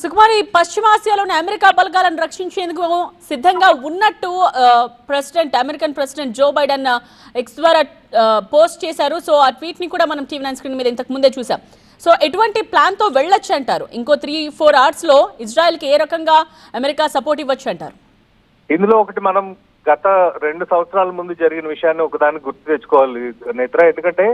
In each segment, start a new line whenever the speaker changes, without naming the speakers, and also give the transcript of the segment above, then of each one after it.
సుకుమారి పశ్చిమాసియాలోని America బలగాలను రక్షించేందుకు సిద్ధంగా ఉన్నట్టు president American president Joe Biden X ద్వారా పోస్ట్ చేశారు. సో ఆ ట్వీట్ని కూడా మనం టీవీ నైన్ స్క్రీన్ మీద ఇంతకు ముందే చూసాం. సో ఎటువంటి ప్లాన్తో వెళ్ళొచ్చు అంటారు? ఇంకో త్రీ ఫోర్ అవర్స్లో ఇజ్రాయెల్కి ఏ రకంగా అమెరికా సపోర్ట్ ఇవ్వచ్చు అంటారు?
ఇందులో ఒకటి మనం గత రెండు సంవత్సరాల ముందు జరిగిన విషయాన్ని ఒకదాన్ని గుర్తు తెచ్చుకోవాలి నేత్ర. ఎందుకంటే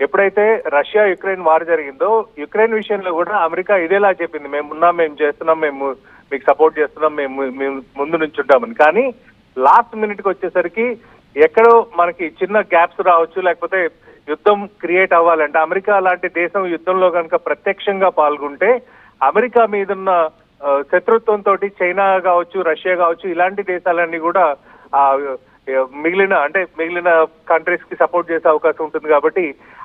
ఎప్పుడైతే రష్యా యుక్రెయిన్ వార్ జరిగిందో యుక్రెయిన్ విషయంలో కూడా అమెరికా ఇదేలా చెప్పింది. మేము ఉన్నాం మేము చేస్తున్నాం మేము మీకు సపోర్ట్ చేస్తున్నాం మేము మేము ముందు నుంచి ఉంటామని. కానీ లాస్ట్ మినిట్కి వచ్చేసరికి ఎక్కడో మనకి చిన్న గ్యాప్స్ రావచ్చు లేకపోతే యుద్ధం క్రియేట్ అవ్వాలంటే అమెరికా లాంటి దేశం యుద్ధంలో కనుక ప్రత్యక్షంగా పాల్గొంటే అమెరికా మీదున్న శత్రుత్వంతో చైనా కావచ్చు రష్యా కావచ్చు ఇలాంటి దేశాలన్నీ కూడా ఆ, మిగిలిన అంటే మిగిలిన కంట్రీస్కి సపోర్ట్ చేసే అవకాశం ఉంటుంది కాబట్టి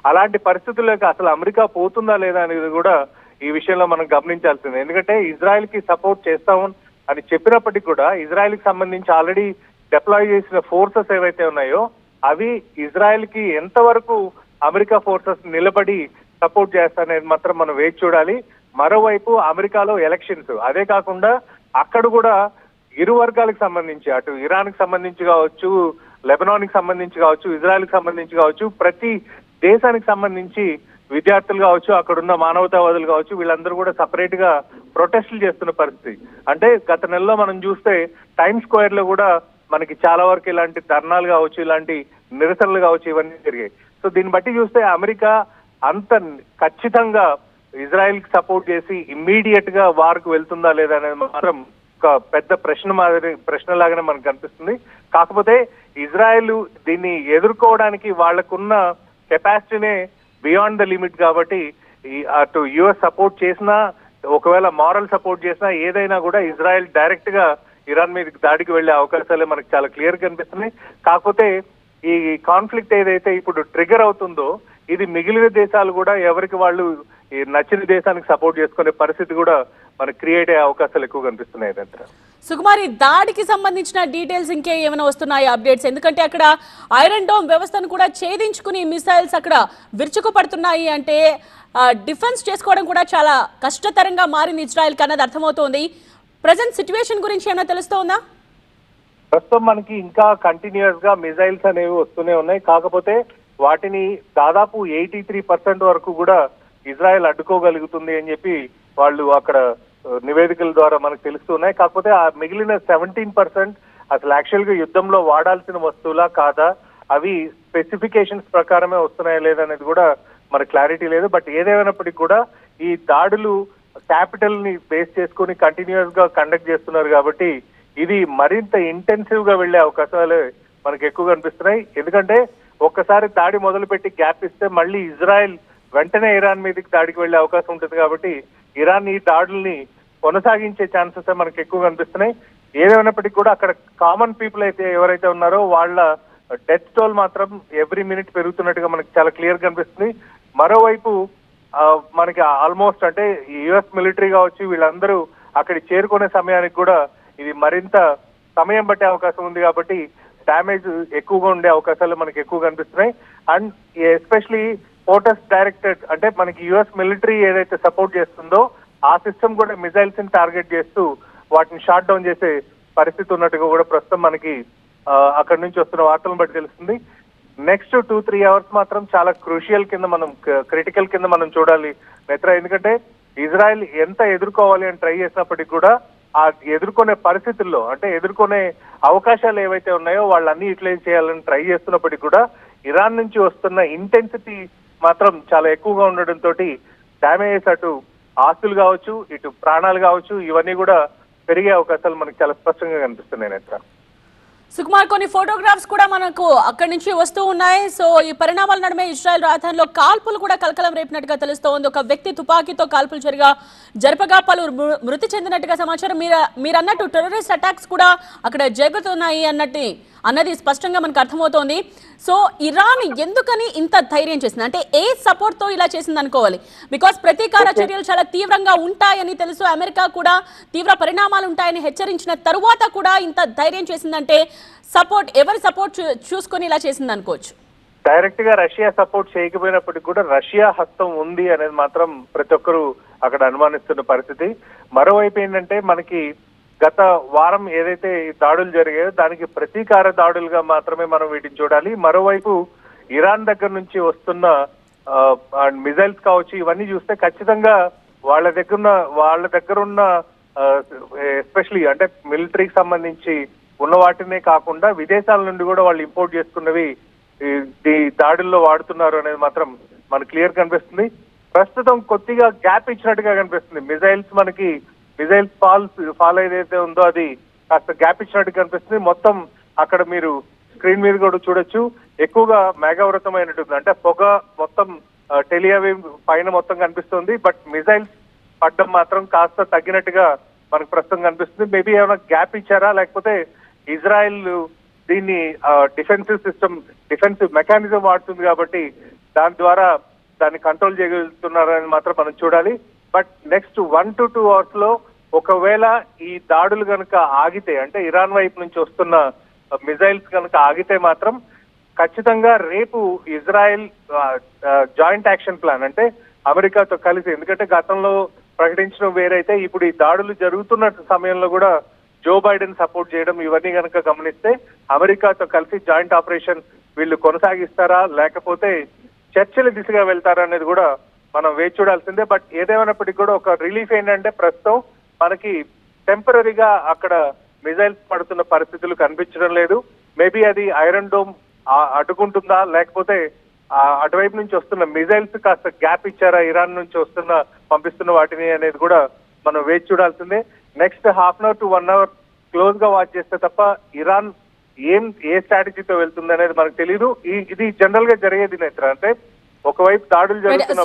అలాంటి పరిస్థితుల్లోకి అసలు అమెరికా పోతుందా లేదా అనేది కూడా ఈ విషయంలో మనం గమనించాల్సింది. ఎందుకంటే ఇజ్రాయెల్కి సపోర్ట్ చేస్తాం అని చెప్పినప్పటికీ కూడా ఇజ్రాయెల్కి సంబంధించి ఆల్రెడీ డిప్లాయ్ చేసిన ఫోర్సెస్ ఏవైతే ఉన్నాయో అవి ఇజ్రాయెల్కి ఎంతవరకు అమెరికా ఫోర్సెస్ నిలబడి సపోర్ట్ చేస్తారనేది మాత్రం మనం వేచి చూడాలి. మరోవైపు అమెరికాలో ఎలక్షన్స్ అదే కాకుండా అక్కడ కూడా ఇరు వర్గాలకు సంబంధించి అటు ఇరాన్కి సంబంధించి కావచ్చు లెబనాన్కి సంబంధించి కావచ్చు ఇజ్రాయెల్కి సంబంధించి కావచ్చు ప్రతి దేశానికి సంబంధించి విద్యార్థులు కావచ్చు అక్కడున్న మానవతావాదులు కావచ్చు వీళ్ళందరూ కూడా సపరేట్గా ప్రొటెస్టులు చేస్తున్న పరిస్థితి. అంటే గత నెలలో మనం చూస్తే టైమ్ స్క్వేర్లో కూడా మనకి చాలా వరకు ఇలాంటి ధర్నాలు కావచ్చు ఇలాంటి నిరసనలు కావచ్చు ఇవన్నీ జరిగాయి. సో దీన్ని బట్టి చూస్తే అమెరికా అంత ఖచ్చితంగా ఇజ్రాయెల్కి సపోర్ట్ చేసి ఇమ్మీడియట్గా వార్కు వెళ్తుందా లేదా అనేది మాత్రం ఒక పెద్ద ప్రశ్న మాదిరి ప్రశ్న లాగానే మనకు కనిపిస్తుంది. కాకపోతే ఇజ్రాయెల్ దీన్ని ఎదుర్కోవడానికి వాళ్ళకున్న కెపాసిటీనే బియాండ్ ద లిమిట్ కాబట్టి అటు యుఎస్ సపోర్ట్ చేసినా ఒకవేళ మారల్ సపోర్ట్ చేసినా ఏదైనా కూడా ఇజ్రాయెల్ డైరెక్ట్గా ఇరాన్ మీదకి దాడికి వెళ్ళే అవకాశాలే మనకు చాలా క్లియర్ కనిపిస్తున్నాయి. కాకపోతే ఈ కాన్ఫ్లిక్ట్ ఏదైతే ఇప్పుడు ట్రిగర్ అవుతుందో ఇది మిగిలిన దేశాలు కూడా ఎవరికి వాళ్ళు నచ్చిన దేశానికి సపోర్ట్ చేసుకునే పరిస్థితి కూడా మనకు క్రియేట్ అయ్యే అవకాశాలు ఎక్కువ కనిపిస్తున్నాయి ఇదంతా
సుకుమారి దాడికి సంబంధించిన డీటెయిల్స్ ఇంకే ఏమైనా వస్తున్నాయి అప్డేట్స్ ఎందుకంటే అక్కడ ఐరన్ డోమ్ వ్యవస్థను కూడా ఛేదించుకుని మిసైల్స్ అక్కడ విరుచుకుపడుతున్నాయి అంటే డిఫెన్స్ చేసుకోవడం కూడా చాలా కష్టతరంగా మారింది ఇజ్రాయెల్ అన్నది అర్థమవుతోంది. ప్రజెంట్ సిచ్యువేషన్ గురించి ఏమైనా తెలుస్తోందా?
ప్రస్తుతం మనకి ఇంకా కంటిన్యూస్గా మిజైల్స్ అనేవి వస్తూనే ఉన్నాయి. కాకపోతే వాటిని దాదాపు ఎయిటీ త్రీ పర్సెంట్ వరకు కూడా ఇజ్రాయెల్ అడ్డుకోగలుగుతుంది అని చెప్పి వాళ్ళు అక్కడ నివేదికల ద్వారా మనకు తెలుస్తున్నాయి కాకపోతే ఆ మిగిలిన సెవెంటీన్ పర్సెంట్ అసలు యాక్చువల్గా యుద్ధంలో వాడాల్సిన వస్తువులా కాదా? అవి స్పెసిఫికేషన్స్ ప్రకారమే వస్తున్నాయా లేదనేది కూడా మరి క్లారిటీ లేదు. బట్ ఏదేమైనప్పటికీ కూడా ఈ దాడులు క్యాపిటల్ని బేస్ చేసుకుని కంటిన్యూస్గా కండక్ట్ చేస్తున్నారు కాబట్టి ఇది మరింత ఇంటెన్సివ్గా వెళ్ళే అవకాశాలు మనకు ఎక్కువగా అనిపిస్తున్నాయి. ఎందుకంటే ఒక్కసారి దాడి మొదలుపెట్టి గ్యాప్ ఇస్తే మళ్ళీ ఇజ్రాయెల్ వెంటనే ఇరాన్ మీదకి దాడికి వెళ్ళే అవకాశం ఉంటుంది కాబట్టి ఇరాన్ ఈ దాడుల్ని కొనసాగించే ఛాన్సెస్ మనకి ఎక్కువ కనిపిస్తున్నాయి ఏదేమైనప్పటికీ కూడా అక్కడ కామన్ పీపుల్ అయితే ఎవరైతే ఉన్నారో వాళ్ళ డెత్ టోల్ మాత్రం ఎవ్రీ మినిట్ పెరుగుతున్నట్టుగా మనకి చాలా క్లియర్ కనిపిస్తుంది మరోవైపు మనకి ఆల్మోస్ట్ అంటే యుఎస్ మిలిటరీ కావచ్చు వీళ్ళందరూ అక్కడికి చేరుకునే సమయానికి కూడా ఇది మరింత సమయం పట్టే అవకాశం ఉంది కాబట్టి డ్యామేజ్ ఎక్కువగా ఉండే అవకాశాలు మనకి ఎక్కువ కనిపిస్తున్నాయి అండ్ ఎస్పెషలీ పోటస్ డైరెక్టెడ్ అంటే మనకి యుఎస్ మిలిటరీ ఏదైతే సపోర్ట్ చేస్తుందో ఆ సిస్టమ్ కూడా మిజైల్స్ని టార్గెట్ చేస్తూ వాటిని షాట్ డౌన్ చేసే పరిస్థితి ఉన్నట్టుగా కూడా ప్రస్తుతం మనకి అక్కడి నుంచి వస్తున్న వార్తలను బట్టి తెలుస్తుంది. నెక్స్ట్ టూ త్రీ అవర్స్ మాత్రం చాలా క్రూషియల్ కింద మనం క్రిటికల్ కింద మనం చూడాలి మిత్ర. ఎందుకంటే ఇజ్రాయెల్ ఎంత ఎదుర్కోవాలి అని ట్రై చేసినప్పటికీ కూడా ఆ ఎదుర్కొనే పరిస్థితుల్లో అంటే ఎదుర్కొనే అవకాశాలు ఏవైతే ఉన్నాయో వాళ్ళన్నీ యూటిలైజ్ చేయాలని ట్రై చేస్తున్నప్పటికీ కూడా ఇరాన్ నుంచి వస్తున్న ఇంటెన్సిటీ మాత్రం చాలా ఎక్కువగా ఉండడంతో డ్యామేజెస్ అటు ఆస్తులు కావచ్చు ఇటు ప్రాణాలు కావచ్చు ఇవన్నీ కూడా పెరిగే అవకాశాలు మనకు చాలా స్పష్టంగా కనిపిస్తున్నాయి నేత్ర.
సుకుమార్ కొన్ని ఫోటోగ్రాఫ్స్ కూడా మనకు అక్కడి నుంచి వస్తూ ఉన్నాయి. సో ఈ పరిణామాల నడుమే ఇజ్రాయెల్ రాజధానిలో కాల్పులు కూడా కలకలం రేపినట్టుగా తెలుస్తోంది. ఒక వ్యక్తి తుపాకీతో కాల్పులు జరిగా జరపగా పలువురు మృ- మృతి చెందినట్టుగా సమాచారం. మీరు మీరు అన్నట్టు టెర్రరిస్ట్ అటాక్స్ కూడా అక్కడ జరుగుతున్నాయి అన్నట్టు అన్నది స్పష్టంగా మనకు అర్థమవుతోంది. సో ఇరాన్ ఎందుకని ఇంత ధైర్యం చేసింది? అంటే ఏ సపోర్ట్తో ఇలా చేసింది అనుకోవాలి? బికాస్ ప్రతీకార చర్యలు చాలా తీవ్రంగా ఉంటాయని తెలుసు. అమెరికా కూడా తీవ్ర పరిణామాలు ఉంటాయని హెచ్చరించిన తరువాత కూడా ఇంత ధైర్యం చేసిందంటే సపోర్ట్ ఎవరి సపోర్ట్ చూసుకొని ఇలా చేసింది అనుకోవచ్చు.
డైరెక్ట్గా రష్యా సపోర్ట్ చేయకపోయినప్పటికీ కూడా రష్యా హస్తం ఉంది అనేది మాత్రం ప్రతి ఒక్కరూ అక్కడ అనుమానిస్తున్న పరిస్థితి. మరోవైపు ఏంటంటే మనకి గత వారం ఏదైతే ఈ దాడులు జరిగాయో దానికి ప్రతీకార దాడులుగా మాత్రమే మనం వీటిని చూడాలి. మరోవైపు ఇరాన్ దగ్గర నుంచి వస్తున్న మిజైల్స్ కావచ్చు ఇవన్నీ చూస్తే ఖచ్చితంగా వాళ్ళ దగ్గర వాళ్ళ దగ్గర ఉన్న ఎస్పెషలీ అంటే మిలిటరీకి సంబంధించి ఉన్న వాటినే కాకుండా విదేశాల నుండి కూడా వాళ్ళు ఇంపోర్ట్ చేసుకున్నవి ఈ దాడుల్లో వాడుతున్నారు అనేది మాత్రం మనకు క్లియర్ కనిపిస్తుంది. ప్రస్తుతం కొద్దిగా గ్యాప్ ఇచ్చినట్టుగా కనిపిస్తుంది. మిజైల్స్ మనకి మిజైల్ ఫాల్ ఫాల్ ఏదైతే ఉందో అది కాస్త గ్యాప్ ఇచ్చినట్టు కనిపిస్తుంది. మొత్తం అక్కడ మీరు స్క్రీన్ మీద కూడా చూడొచ్చు. ఎక్కువగా మేఘావృతమైనట్టుంది అంటే పొగ మొత్తం టెలియావి పైన మొత్తం కనిపిస్తుంది. బట్ మిజైల్స్ పడ్డం మాత్రం కాస్త తగ్గినట్టుగా మనకు ప్రస్తుతం కనిపిస్తుంది. మేబీ ఏమైనా గ్యాప్ ఇచ్చారా? లేకపోతే ఇజ్రాయెల్ దీన్ని డిఫెన్సివ్ సిస్టమ్ డిఫెన్సివ్ మెకానిజం వాడుతుంది కాబట్టి దాని ద్వారా దాన్ని కంట్రోల్ చేయగలుగుతున్నారని మాత్రం మనం చూడాలి. But next one to two అవర్స్లో ఒకవేళ ఈ దాడులు కనుక ఆగితే అంటే ఇరాన్ వైపు నుంచి వస్తున్న మిజైల్స్ కనుక ఆగితే మాత్రం ఖచ్చితంగా రేపు ఇజ్రాయెల్ జాయింట్ యాక్షన్ ప్లాన్ అంటే అమెరికాతో కలిసి ఎందుకంటే గతంలో ప్రకటించడం వేరైతే ఇప్పుడు ఈ దాడులు జరుగుతున్న సమయంలో కూడా జో బైడెన్ సపోర్ట్ చేయడం ఇవన్నీ కనుక గమనిస్తే అమెరికాతో కలిసి జాయింట్ ఆపరేషన్ వీళ్ళు కొనసాగిస్తారా లేకపోతే చర్చల దిశగా వెళ్తారా అనేది కూడా మనం వేచి చూడాల్సిందే. బట్ ఏదేమైనప్పటికీ కూడా ఒక రిలీఫ్ ఏంటంటే ప్రస్తుతం మనకి టెంపరీగా అక్కడ మిజైల్స్ పడుతున్న పరిస్థితులు కనిపించడం లేదు. మేబీ అది ఐరన్ డోమ్ అడ్డుకుంటుందా? లేకపోతే అటువైపు నుంచి వస్తున్న మిజైల్స్ కాస్త గ్యాప్ ఇచ్చారా? ఇరాన్ నుంచి వస్తున్న పంపిస్తున్న వాటిని అనేది కూడా మనం వేచి చూడాల్సిందే. Next half an hour to one hour క్లోజ్గా వాచ్ చేస్తే తప్ప ఇరాన్ ఏం ఏ స్ట్రాటజీతో వెళ్తుంది అనేది మనకు తెలియదు ఇది జనరల్గా జరిగేది నేత్ర. అంటే ఒకవైపు దాడులు జరుగుతున్న